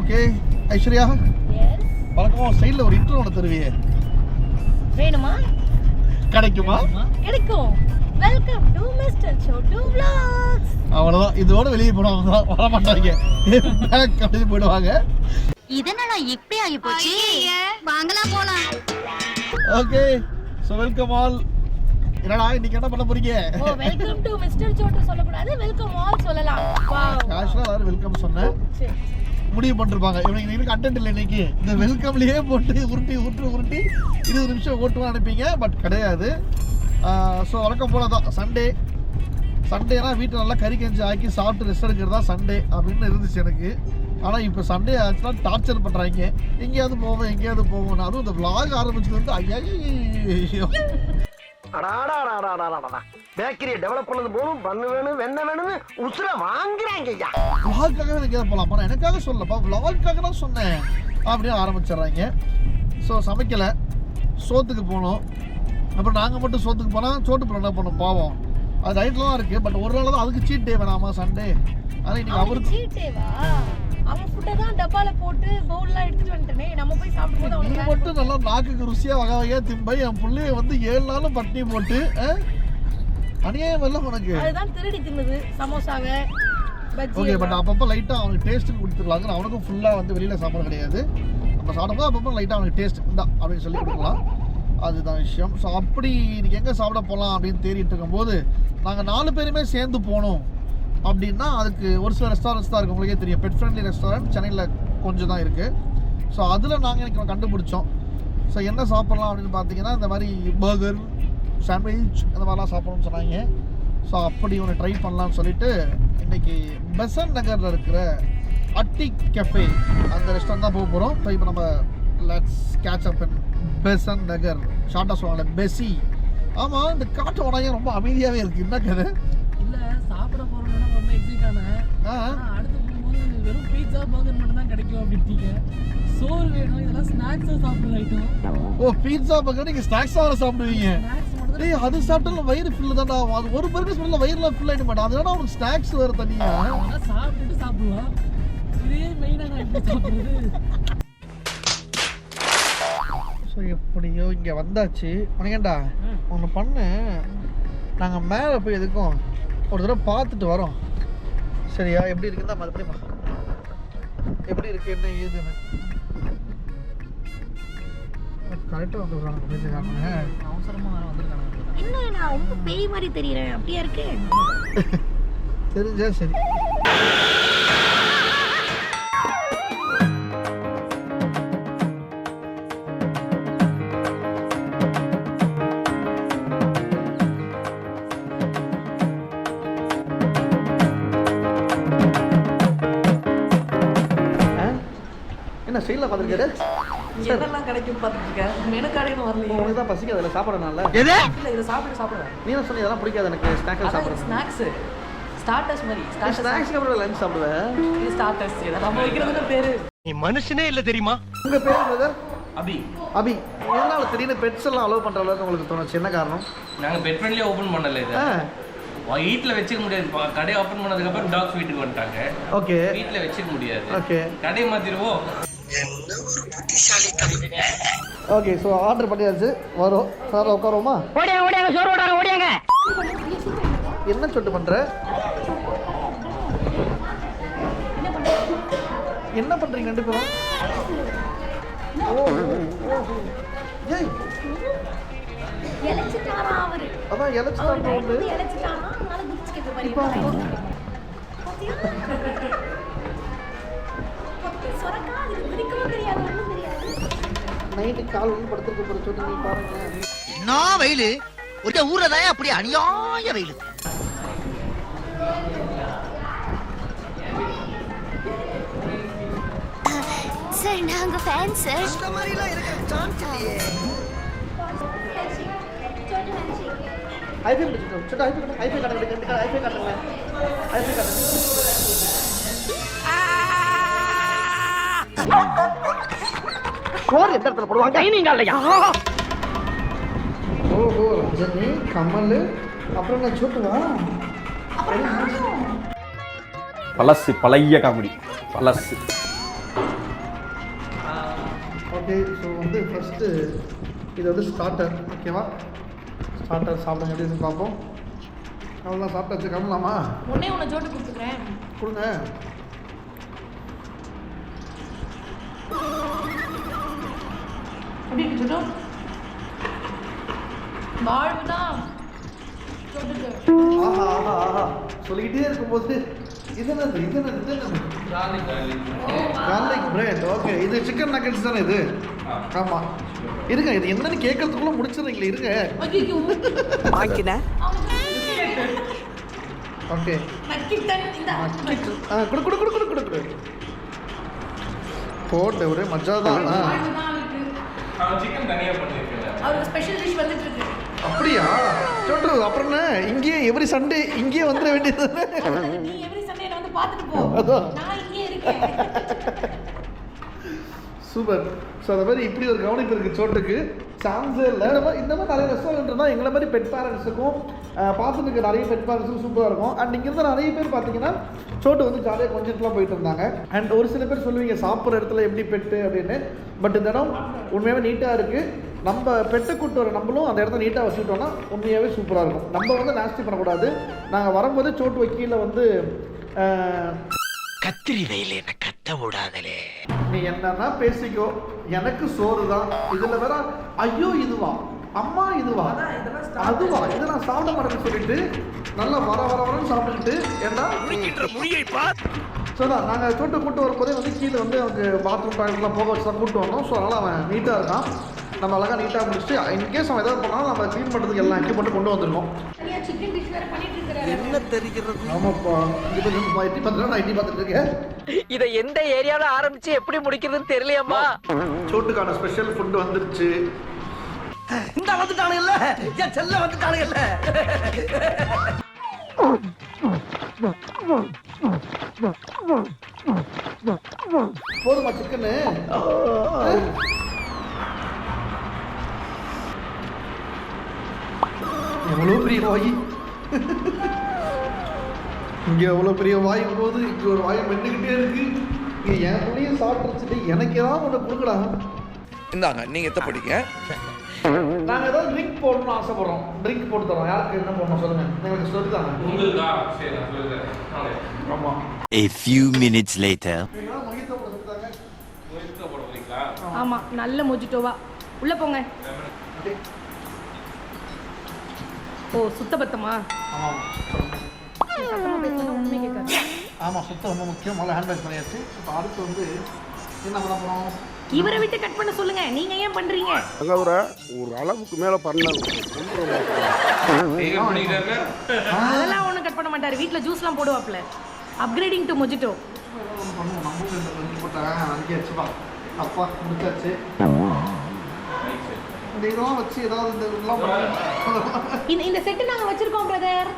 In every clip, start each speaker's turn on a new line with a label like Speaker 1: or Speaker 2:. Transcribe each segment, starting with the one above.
Speaker 1: Okay Aishwarya?
Speaker 2: S
Speaker 1: வழக்கமா சைடில் ஒரு இன்ட்ரோ ஒன்று தருவியே
Speaker 2: வேணுமா?
Speaker 1: கிடைக்குமா?
Speaker 2: கிடைக்கும்? Welcome to mister Chotu vlogs.
Speaker 1: அவ்வளோதான் இதோட வெளியே போனவங்க தான் வர மாட்டாங்க பேக் அப்படின்னு போயிடுவாங்க.
Speaker 3: இதனால இப்படி ஆகி போச்சு. வாங்கலாம் போலாம்.
Speaker 1: ஓகே ஸோ வெல்கம் ஆல் என்னடா இன்னைக்கு என்ன பண்ண போறீங்க?
Speaker 2: ஓ வெல்கம் டு மிஸ்டர் சோட்டு சொல்லக்கூடாது வெல்கம் ஆல் சொல்லலாம். வாவ்
Speaker 1: கேஷுவலாக எல்லாரும் வெல்கம் சொன்னேன். முடிவு பண்ணிருப்பாங்க. இவனுக்கு இன்னைக்கு கண்டென்ட் இல்லை இன்னைக்கு. இந்த வெல்கம்லயே போட்டு உருட்டி உருட்டி உருட்டி இருபது நிமிஷம் ஓட்டுவான்னு நினைப்பீங்க பட் கிடையாது. ஸோ வழக்கம் போல தான். சண்டே சண்டேனா வீட்டில் நல்லா கறி கஞ்சி ஆக்கி சாப்பிட்டு ரெஸ்ட் எடுக்கிறது தான் சண்டே அப்படின்னு இருந்துச்சு எனக்கு. ஆனால் இப்போ சண்டே ஆச்சுன்னா டார்ச்சர் பண்ணுறாங்க எங்கேயாவது போவோம் எங்கேயாவது போவோம். அதுவும் இந்த vlog ஆரம்பிச்சது வந்து ஐயோ
Speaker 4: பேக்கரியை டெவலப் பண்ணது போதும். பண்ணு வேணும் வெண்ணெய் வேணும்னு உசுர வாங்குறாங்க ஐயா.
Speaker 1: விளாக்காக எங்கேயாவது போகலாமா நான் எனக்காக சொல்லப்பா விளாக்காக தான் சொன்னேன். அப்படின்னு ஆரம்பிச்சிடுறாங்க. ஸோ சமைக்கலை. சோத்துக்கு போனோம். அப்புறம் நாங்கள் மட்டும் சோத்துக்கு போனால் சோட்டு என்ன பண்ணோம்? பாவம். அது ரைட்டில் தான் இருக்குது பட் ஒரு நாள் தான் அதுக்கு சீட் டே வேணாமா சண்டே அதனால் இன்னைக்கு
Speaker 2: அவருக்கு அவன் ஃபுட்டை தான் டப்பால போட்டு பவுல்லாம் எடுத்துட்டு வந்துட்டனே நம்ம போய் சாப்பிடும்போது அவனுக்கு
Speaker 1: மட்டும் நல்லா நாக்குக்கு ருசியாக வகை வகையாக திம்பை என் பிள்ளைய வந்து ஏழு நாளும் பட்டினி போட்டு? அநியாயம் இல்லை உனக்கு.
Speaker 2: அதுதான் திருடி தின்னுது சமோசாவை
Speaker 1: ஓகே பட். அப்பப்போ லைட்டாக அவனுக்கு டேஸ்ட்டுக்கு கொடுத்துருலாங்க அவனுக்கும் ஃபுல்லாக வந்து வெளியில் சாப்பிட கிடையாது. நம்ம சாப்பிடும்போது அப்பப்போ லைட்டாக அவனுக்கு டேஸ்ட் இந்தா அப்படின்னு சொல்லி கொடுக்கலாம். அதுதான் விஷயம். ஸோ அப்படி இன்னைக்கு எங்கே சாப்பிட போகலாம் அப்படின்னு தேடிட்டு இருக்கும்போது நாங்கள் நாலு பேருமே சேர்ந்து போனோம். அப்படின்னா அதுக்கு ஒரு சில ரெஸ்டாரண்ட்ஸ் தான் இருக்குது உங்களுக்கே தெரியும். பெட் ஃப்ரெண்ட்லி ரெஸ்டாரண்ட் சென்னையில் கொஞ்சம் தான் இருக்குது ஸோ அதில் நாங்கள் எனக்கு கண்டுபிடிச்சோம். ஸோ என்ன சாப்பிட்லாம் அப்படின்னு பார்த்தீங்கன்னா இந்த மாதிரி பர்கர் சாண்ட்விச் இந்த மாதிரிலாம் சாப்பிட்ணும்னு சொன்னாங்க. ஸோ அப்படி ஒன்று ட்ரை பண்ணலாம்னு சொல்லிட்டு இன்னைக்கு பெசன் நகரில் இருக்கிற அட்டி கெஃபே அந்த ரெஸ்டாரண்ட் தான் போக போகிறோம் இப்போ இப்போ நம்ம let's catch up in Besant Nagar. ஷார்ட்டாக சொல்லுவாங்கல்ல பெசி. ஆமாம் இந்த காட்டு உடனே ரொம்ப அமைதியாகவே இருக்குது என்ன கதை?
Speaker 5: கிடைக்கும் அப்படின்ட்டீங்க. சோறு வேணும் இதெல்லாம் ஸ்நாக்ஸா சாப்பிடுற ஐட்டம்
Speaker 1: ஓ பீட்சா பக்கம் நீங்கள் ஸ்நாக்ஸாக வர சாப்பிடுவீங்க. டேய் அது சாப்பிட்டாலும் வயிறு ஃபில்லு தான்டா. அது ஒரு பர்கர் சாப்பிடல வயிறுலாம் ஃபில் ஆகிட மாட்டேன் அதனால உனக்கு ஸ்நாக்ஸ் வேறு தனியாக
Speaker 5: அதெல்லாம் சாப்பிட்டுட்டு சாப்பிடுவோம். இதே மெயினா நான் எப்படி சாப்பிடுறது.
Speaker 1: ஸோ எப்படியோ இங்கே வந்தாச்சு. உனக்கேண்டா ஒன்று பண்ணு. நாங்கள் மேலே போய் எதுக்கும் ஒரு தடவை பார்த்துட்டு வரோம். சரியா? எப்படி இருக்குன்னு தான் மறுபடியும் எப்படி இருக்கு என்ன ஏதுன்னு. கரெக்டாக வந்துடுறாங்க பேசுகிறாங்க
Speaker 5: அவசரமா வர வந்திருக்காங்க
Speaker 2: என்ன நான் ரொம்ப பேய் மாதிரி தெரியறேன் அப்படியா இருக்கு?
Speaker 1: தெரிஞ்சா சரி. சைடில் பார்த்துருக்காரு
Speaker 5: என்னெல்லாம் கிடைக்கும் பார்த்துட்டு மெனு கடைன்னு வரலையே.
Speaker 1: உனக்கு தான் பசிக்காதுல்ல சாப்பிட்றதுனால
Speaker 5: இல்ல? இதை சாப்பிட்டு சாப்பிடுவேன்
Speaker 1: நீ தான் சொன்னி இதெல்லாம் பிடிக்காது எனக்கு ஸ்நாக்ஸ்
Speaker 5: அதான்
Speaker 1: சாப்பிட்றது.
Speaker 5: ஸ்நாக்ஸ் ஸ்டார்டர்ஸ் மாதிரி
Speaker 1: ஸ்நாக்ஸ்க்கு அப்புறம் லஞ்ச் சாப்பிடுவேன்
Speaker 5: இது ஸ்டார்டர்ஸ் இதை நம்ம வைக்கிறது பேரு.
Speaker 4: நீ மனுஷனே இல்ல தெரியுமா?
Speaker 1: உங்க பேர் பிரதர்
Speaker 6: அபி.
Speaker 1: அபி. எதனால திடீர்னு பெட்ஸ் எல்லாம் அலோவ் பண்ற அளவுக்கு உங்களுக்கு தோணுச்சு? என்ன காரணம்?
Speaker 6: நாங்கள் பெட் ஃப்ரெண்ட்லியே ஓப்பன் பண்ணல இது. வீட்டில் வச்சுக்க முடியாது. கடையை ஓப்பன் பண்ணதுக்கப்புறம் டாக்ஸ் வீட்டுக்கு வந்துட்டாங்க.
Speaker 1: ஓகே.
Speaker 6: வீட்டில் வச்சுக்க முடியாது.
Speaker 1: ஓகே.
Speaker 6: கடையை மாற்றிடுவோம்
Speaker 1: ஓகே ஸோ ஆர்டர் பண்ணியாச்சு. வரும். சார் உட்காருவோமா?
Speaker 4: ஓடியாங்க ஓடியாங்க சோறு ஓடாங்க ஓடியாங்க
Speaker 1: என்ன சொல்லிட்டு பண்ற? என்ன பண்றீங்க ரெண்டு பேரும். ஏய். அதான்
Speaker 2: அவர்
Speaker 1: எலக்ட்ரான் நைட்டு கால் வந்து படுத்துருக்க போற சொல்லி நீ
Speaker 4: என்ன வெயிலு? ஒரு ஊர்லதான் அப்படி அநியாய வெயிலு.
Speaker 3: சார் நாங்க ஃபேன் சார்
Speaker 4: இந்த மாதிரி எல்லாம் இருக்கிற சான்ஸ் இல்லையே
Speaker 1: ஐபி கிடைச்சிட்டோம் சொல்லிட்டு ஐபி கடை ஐபி கடை கிடைக்க ஐபி கடை ஐபி கடை
Speaker 4: சோறு எந்த இடத்துல போடுவாங்க? நீங்க இல்லையா?
Speaker 1: ஓஹோ ரஜினி கமல். அப்புறம் நான் சொல்லுவா
Speaker 7: பழசு பழைய காமெடி. பழசு.
Speaker 1: ஓகே ஸோ வந்து ஃபஸ்ட்டு இது வந்து ஸ்டார்டர் ஓகேவா ஸ்டார்டர் சாப்பிடுங்க எப்படி இருக்குன்னு பார்ப்போம். அவ்வளோதான் சாப்பிட்டாச்சு கிளம்பலாமா
Speaker 2: உடனே உன்னை ஜோட்டு கொடுத்துக்கிறேன்.
Speaker 1: கொடுங்க.
Speaker 2: எப்படி இருக்கு ஜோட்டு வாழ்வு தான் ஜோட்டுக்கு
Speaker 1: ஆஹா ஆஹா ஆஹா. சொல்லிக்கிட்டே இருக்கும்போது இது என்னது இது என்னது இது என்னது கார்லிக் பிரெட் ஓகே இது சிக்கன் நக்கெட்ஸ் தானே இது? ஆமாம் இருங்க இது என்னன்னு கேட்கறதுக்குள்ள முடிச்சிடுறீங்களே இருங்க. ஓகே குடு குடு குடு குடு குடு போட்டு ஒரே மஜா தான் ஆ.
Speaker 2: வாழ்வு தான் அவருக்கு
Speaker 6: அவன் சிக்கன் தனியாக பண்ணியிருக்கேன்
Speaker 2: அவருக்கு ஸ்பெஷல் டிஷ் வந்துட்டு இருக்கு.
Speaker 1: அப்படியா? சொல்றது அப்புறம் என்ன? இங்கேயே எவ்ரி சண்டே இங்கேயே வந்துட வேண்டியது
Speaker 2: நீ எவ்ரி சண்டே என்ன வந்து பார்த்துட்டு போ.
Speaker 1: அதான்.
Speaker 2: நான் இங்கே இருக்கேன்.
Speaker 1: சூப்பர். ஸோ அந்த மாதிரி இப்படி ஒரு கவனிப்பு இருக்குது சோட்டுக்கு. சான்ஸே இல்லை. நம்ம இந்த மாதிரி நிறைய ரெஸ்டாரண்ட் இருந்தால் எங்களை மாதிரி பெட் பேரண்ட்ஸுக்கும் பார்த்துட்டு நிறைய பெட் பேரண்ட்ஸுக்கும் சூப்பராக இருக்கும். அண்ட் இங்கிருந்து நிறைய பேர் பார்த்தீங்கன்னா சோட்டு வந்து ஜாலியாக கொஞ்சத்துலாம் போயிட்டு இருந்தாங்க. அண்ட் ஒரு சில பேர் சொல்லுவீங்க சாப்பிட்ற இடத்துல எப்படி பெட்டு அப்படின்னு. பட் இந்த இடம் உண்மையாகவே நீட்டாக இருக்குது நம்ம பெட்டை கூட்டு வர நம்மளும் அந்த இடத்த நீட்டாக வச்சுக்கிட்டோம்னா உண்மையாகவே சூப்பராக இருக்கும். நம்ம வந்து நாஸ்தி பண்ணக்கூடாது. நாங்கள் வரும்போது சோட்டு வக்கீல வந்து
Speaker 4: கத்திரி வெயில என்ன கத்த விடாதலே.
Speaker 1: நீ என்னன்னா பேசிக்கோ. எனக்கு சோறு தான் இதுல வேற ஐயோ இதுவா அம்மா இதுவா. அதுவா. இதை நான் சாப்பிட மாட்டேன்னு சொல்லிட்டு நல்லா வர வர வரன்னு சாப்பிட்டுக்கிட்டு ஏன்னா
Speaker 4: மொழியை பார்.
Speaker 1: ஸோ தான் நாங்கள் கூட்டு கூட்டு வரும்போதே வந்து கீழே வந்து அவனுக்கு பாத்ரூம் டாய்லெட்லாம் போக வச்சு தான் கூட்டு வந்தோம். ஸோ அதனால் அவன் நீட்டாக இருக்கான். நம்ம அழகாக நீட்டாக முடிச்சுட்டு இன்கேஸ் அவன் ஏதாவது பண்ணாலும் நம்ம க்ளீன் பண்ணுறதுக்கு எல்லாம் எக்யூப்மெண்ட் கொண்டு வந்திருக்கோம்
Speaker 2: தனியா சிக்கன் டிஷ் வேற பண்ணிட்டு இருக்காரு
Speaker 4: என்ன தெரிகிறது?
Speaker 1: ஆமாப்பா. எட்டி பார்த்துட்டு நான் எட்டி பார்த்துட்டு இருக்கேன்
Speaker 8: இதை எந்த ஏரியால ஆரம்பிச்சு எப்படி முடிக்கிறதுன்னு தெரியலையம்மா.
Speaker 1: சோட்டுக்கான ஸ்பெஷல் ஃபுட்டு வந்துருச்சு.
Speaker 4: இந்த வந்துட்டானுங்கல்ல என் செல்ல வந்துட்டானுங்கல்ல
Speaker 1: போதுமா சிக்கனு எவ்வளோ பெரிய வாய் இங்கே எவ்வளோ பெரிய வாய் போகுது? இங்கே ஒரு வாய் மென்னுக்கிட்டே இருக்கு. இங்கே என் புள்ளையும் சாப்பிட்டுருச்சுட்டு எனக்கு ஏதாவது ஒன்று கொடுக்கடா.
Speaker 9: இந்தாங்க நீங்க எத்த படிங்க?
Speaker 1: நாங்கள் ஏதாவது ட்ரிங்க் போடணும்னு ஆசைப்படுறோம். ட்ரிங்க் போட்டு தரோம். யாருக்கு என்ன பண்ணணும் சொல்லுங்க. எங்களுக்கு சொல்லி தாங்க
Speaker 6: உங்களுக்கா? சரி நான் சொல்லுறேன்
Speaker 1: ஆமாம்
Speaker 10: A few minutes later.
Speaker 1: மகிழ்த்த போட சொல்லிட்டாங்க
Speaker 6: முயற்சி போட போறீங்களா?
Speaker 2: ஆமா நல்ல மொஜிட்டோவா. உள்ள போங்க. ஓ சுத்தபத்தமா?
Speaker 1: ஆமாம்.
Speaker 2: சத்தமா பேசுறது ஒண்ணுமே கேட்காது.
Speaker 1: ஆமாம் சுத்தம் ரொம்ப முக்கியம். முதல்ல ஹேண்ட் பேக் பண்ணியாச்சு. இப்போ அடுத்து வந்து என்ன பண்ண போகிறோம்
Speaker 2: இவரை விட்டு கட் பண்ண சொல்லுங்க. நீங்க ஏன் பண்றீங்க?
Speaker 9: ஒரு அளவுக்கு மேல பண்ண
Speaker 6: நீங்க பண்ணிக்கிட்டாருல
Speaker 2: அதெல்லாம் ஒண்ணும் கட் பண்ண மாட்டாரு. வீட்ல ஜூஸ்லாம் போடுவாப்ல அப்கிரேடிங் டு மொஜிட்டோ
Speaker 1: அப்பா முடிச்சாச்சு. இந்த இதெல்லாம் வச்சு ஏதாவது இந்த இதெல்லாம்
Speaker 2: இந்த இந்த செட்டு நாங்க வச்சிருக்கோம் பிரதர்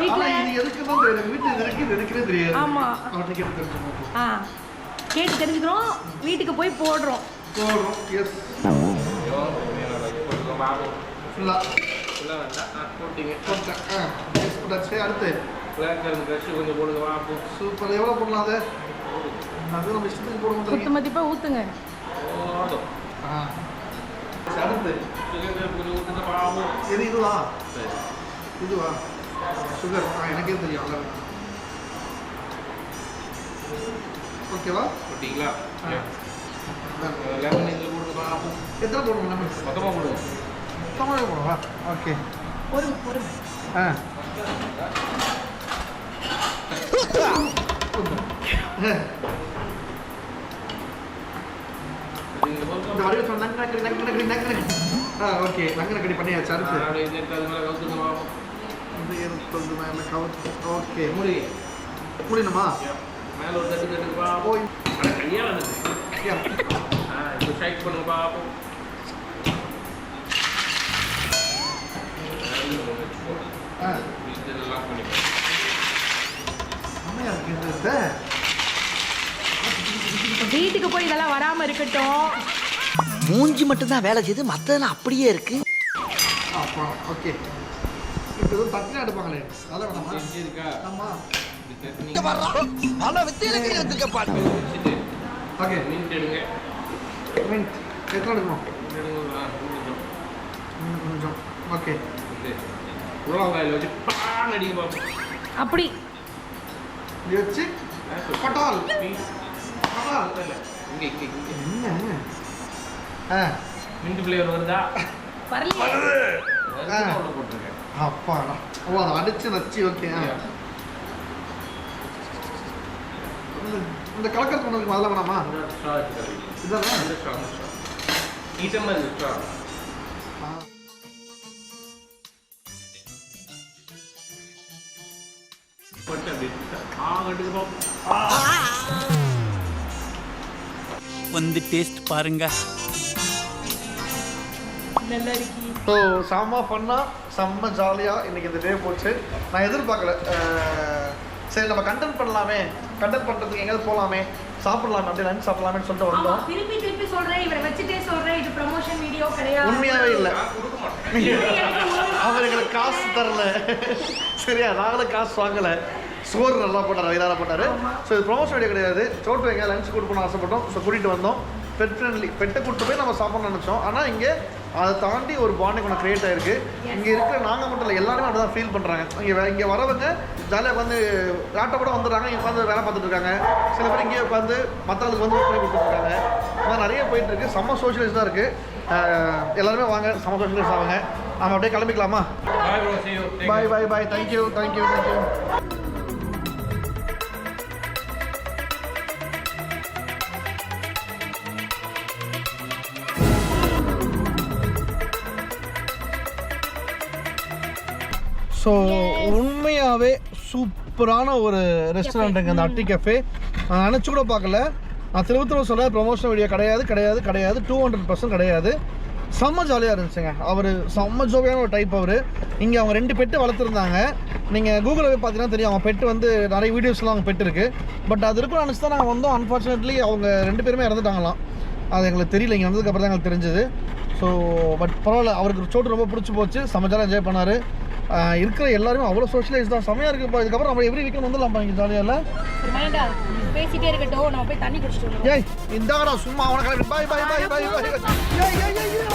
Speaker 2: வீட்ல
Speaker 1: இது எதுக்குன்னு தெரியாது. எனக்கு வீட்டில் இது இருக்கு இது எடுக்கவே தெரியாது.
Speaker 2: ஆமா. ஆ. கேட்டு தெரிஞ்சுக்கிறோம். வீட்டுக்கு போய் போடுறோம்.
Speaker 1: போடுறோம். எஸ் ஃபுல்லாக
Speaker 6: ஃபுல்லாக வேண்டாம் ஆ, போட்டீங்க
Speaker 1: போட்டேன் ஆ எஸ் போட்டாச்சு அடுத்து.
Speaker 6: பிளாக் கலர் ட்ரெஸ் கொஞ்சம் போடுங்க
Speaker 1: சூப்பர் எவ்வளோ போடலாம் அது? அது நம்ம இஷ்டத்துக்கு போட
Speaker 2: குத்து
Speaker 1: முடியும்
Speaker 2: மதிப்பா ஊத்துங்க
Speaker 6: போதும்
Speaker 1: ஆ சரி, அடுத்து
Speaker 6: சிக்கன் கொஞ்சம் ஊற்றுங்க பாவம்
Speaker 1: எது இதுவா
Speaker 6: சரி
Speaker 1: இதுவா சுகர் ஆ எனக்கே தெரியும் அளவு ஓகேவா
Speaker 6: போட்டிங்களா
Speaker 1: ஆ.
Speaker 6: லெமன் இதில் போடுங்க பாவம்
Speaker 1: எத்தனை போடணும் நம்ம
Speaker 6: மொத்தமாக போடுங்க
Speaker 1: மொத்தமாக போடவா ஓகே
Speaker 2: ஒரு ஒரு
Speaker 1: ஆ
Speaker 6: நீங்கள் போடுங்க
Speaker 1: இந்த வடிவ சொன்ன நக்கு நக்கு நக்கு நக்கு நக்கு நக்கு. ஆ ஓகே. நக்கு நக்கடி பண்ணியாச்சு அடுத்து.
Speaker 6: இது மேலே
Speaker 1: கவுத்து ஓகே
Speaker 6: மூடி.
Speaker 1: முடியணுமா
Speaker 6: மேலே ஒரு தட்டு
Speaker 1: யா.
Speaker 6: ஆ இப்போ ஷைக் பண்ணுங்க பாவம்
Speaker 1: ஆ.
Speaker 6: இதெல்லாம் பண்ணிப்போம்.
Speaker 2: வீட்டுக்கு போய் இதெல்லாம் வராம இருக்கட்டும்.
Speaker 8: மூஞ்சி மட்டும் தான் வேலை செய்யுது மத்ததெல்லாம் அப்படியே இருக்கு.
Speaker 1: அப்புறம் ஓகே இப்போ எதுவும் தட்டினா எடுப்பாங்களே அதான் வேணாமா ஆமா.
Speaker 8: பல வித்தியில எடுத்துக்க பாட்டு
Speaker 1: ஓகே
Speaker 6: எடுங்க.
Speaker 1: மின்ட் எத்தனை எடுக்கணும்
Speaker 6: எடுங்க
Speaker 1: கொஞ்சம். ஓகே.
Speaker 6: உருவாங்காயில் வச்சு பான் அடிக்க பார்ப்போம்
Speaker 2: அப்படி.
Speaker 1: இது வச்சு பட்டால். பட்டால்.
Speaker 6: இங்கே இங்கே இங்கே.
Speaker 1: என்ன?
Speaker 6: மின்ட் ஃப்ளேவர் வருதா. அவ்வளோ போட்டிருக்கேன்.
Speaker 1: அப்பாடா. ஓ அதை அடிச்சு நச்சு ஓகே இந்த- இந்த கலக்கறது ஒன்று அதெல்லாம் வேணாமா
Speaker 6: ஸ்ட்ரா வச்சு
Speaker 1: இதுதானே
Speaker 6: இந்த ஸ்ட்ரா ஸ்ட்ரா
Speaker 2: நல்லா இருக்கி
Speaker 1: ஸோ செம்ம ஃபன்னாக செம்ம ஜாலியாக இன்னைக்கு இந்த டே போச்சு. நான் எதிர்பார்க்கல. சரி நம்ம கண்டென்ட் பண்ணலாமே. கண்டென்ட் பண்ணுறதுக்கு எங்கேயாவது போகலாமே சாப்பிடலாமே அப்படியே லஞ்ச் சாப்பிடலாமேன்னு சொல்லிட்டு வந்தோம்.
Speaker 2: திருப்பி திருப்பி சொல்றேன். இவரை வச்சுட்டே சொல்றேன். இது ப்ரமோஷன் வீடியோ கிடையாது.
Speaker 1: உண்மையாகவே இல்லை.
Speaker 6: கொடுக்க மாட்டேன்
Speaker 1: அவர் எங்களுக்கு காசு தரல. சரியா நாங்களும் காசு வாங்கலை. சோறு நல்லா போட்டார் வயிறார போட்டார். ஸோ இது ப்ரொமோஷன் வீடியோ கிடையாது. சோட்டு எங்கே லஞ்ச் கொடுக்கணும்னு ஆசைப்பட்டோம். ஸோ கூட்டிகிட்டு வந்தோம். பெட் ஃப்ரெண்ட்லி பெட்டை கூப்பிட்டு போய் நம்ம சாப்பிடணும்னு நினச்சோம். ஆனால் இங்கே அதை தாண்டி ஒரு பாண்டிங் ஒன்று க்ரியேட் ஆயிருக்கு. இங்கே இருக்கிற நாங்கள் மட்டும் இல்லை எல்லாருமே அப்படி தான் ஃபீல் பண்ணுறாங்க இங்கே இங்கே வரவங்க ஜாலியாக உட்காந்து லேப்டாப் கூட வந்துடுறாங்க இங்கே உட்காந்து வேலை பார்த்துட்டு இருக்காங்க. சில பேர் இங்கேயே உட்காந்து மற்றவங்களுக்கு வந்து ஒர்க் பண்ணி கொடுத்துருக்காங்க மாதிரி நிறைய போயிட்டு இருக்கு. செம்ம சோஷியலைஸ் தான் இருக்குது எல்லாருமே வாங்க செம்ம சோஷியலைஸ் ஆகுங்க நம்ம அப்படியே கிளம்பிக்கலாமா?
Speaker 6: Bye bro see you. Take
Speaker 1: bye bye bye thank you thank you thank you so உண்மையாகவே சூப்பரான ஒரு ரெஸ்டாரண்ட்டுங்க அந்த அட்டி கஃபே நான் நினச்சி கூட பார்க்கல. நான் திரும்ப திரும்ப சொல்ல ப்ரொமோஷன் வீடியோ கிடையாது கிடையாது கிடையாது. டூ ஹண்ட்ரட் பர்சன்ட் கிடையாது. செம்ம ஜாலியாக இருந்துச்சுங்க. அவர் செம்ம ஜோவியான ஒரு டைப் அவர். இங்கே அவங்க ரெண்டு பெட்டு வளர்த்துருந்தாங்க. நீங்கள் கூகுளில் போய் பார்த்தீங்கன்னா தெரியும் அவங்க பெட்டு வந்து நிறைய வீடியோஸ்லாம் அவங்க பெட்டு இருக்குது பட் அது இருக்குன்னு நினச்சி தான் நாங்கள் வந்தோம். அன்ஃபார்ச்சுனேட்லி அவங்க ரெண்டு பேருமே இறந்துட்டாங்களாம். அது எங்களுக்கு தெரியல. இங்கே வந்ததுக்கப்புறம் தான் எங்களுக்கு தெரிஞ்சது. ஸோ பட் பரவாயில்ல. அவருக்கு சோட்டு ரொம்ப பிடிச்சி போச்சு. சமைச்சாலும் என்ஜாய் பண்ணார். இருக்கிற எல்லாருமே அவ்வளோ சோஷியலைஸ் தான். செமையாக இருக்குப்பா இதுக்கப்புறம் நம்ம எவ்ரி வீக்கெண்ட் வந்துடலாம்ப்பா இங்கே ஜாலியாக இல்லை?
Speaker 2: பேசிட்டே இருக்கட்டும் நம்ம போய் தண்ணி குடிச்சிட்டு
Speaker 1: ஏய் இந்தாடா சும்மா அவனை கிளம்பி. பாய் பாய் பாய் பாய் பாய்